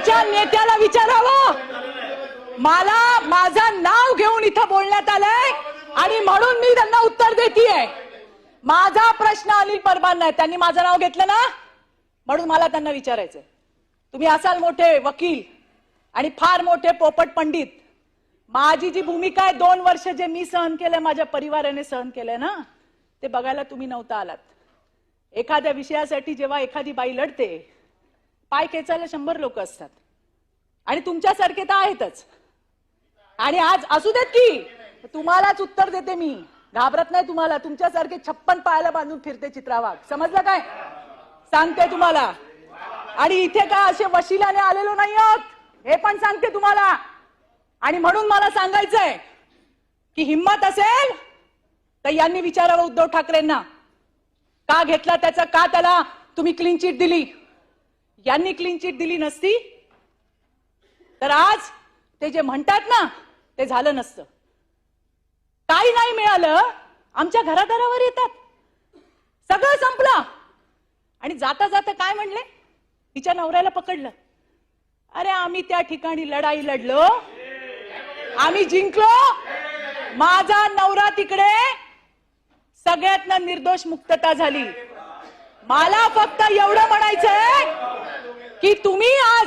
आमच्या नेत्याला विचारावं. मला माझं नाव घेऊन इथं बोलण्यात आलंय आणि म्हणून मी त्यांना उत्तर देतीये. माझा प्रश्न अनिल परबांना त्यांनी माझं नाव घेतलं ना? म्हणून मला त्यांना विचारायचंय. तुम्ही असाल मोठे वकील आणि फार मोठे पोपट पंडित. माझी जी भूमिका आहे दोन वर्ष जे मी सहन केलंय माझ्या परिवाराने सहन केलंय ना ते बघायला तुम्ही नव्हता आलात. एखाद्या विषयासाठी जेव्हा एखादी बाई लढते पाय खेचायला शंभर लोक असतात. आणि तुमच्यासारखे तर आहेतच. आणि आज असू देत की तुम्हालाच उत्तर देते मी. घाबरत नाही तुम्हाला. तुमच्यासारखे छप्पन पायाला बांधून फिरते चित्रावाग समजलं काय? सांगते तुम्हाला. आणि इथे का असे वशिलाने आलेलो नाही आहोत हे पण सांगते तुम्हाला. आणि म्हणून मला सांगायचंय की हिंमत असेल तर यांनी विचारावं उद्धव ठाकरेंना. का घेतला त्याचा? का त्याला तुम्ही क्लीन चिट दिली? यांनी क्लीन चिट दिली नसती तर आज ते जे म्हणतात ना ते झालं नसतं. काही नाही मिळालं आमच्या घरादारावर येतात. सगळं संपलं. आणि जाता जाता काय म्हणले? तिच्या नवऱ्याला पकडलं. अरे आम्ही त्या ठिकाणी लढाई लढलो. आम्ही जिंकलो. माझा नवरा तिकडे. सगळ्यातनं निर्दोष मुक्तता झाली. मला फक्त एवढं म्हणायचंय की तुम्ही आज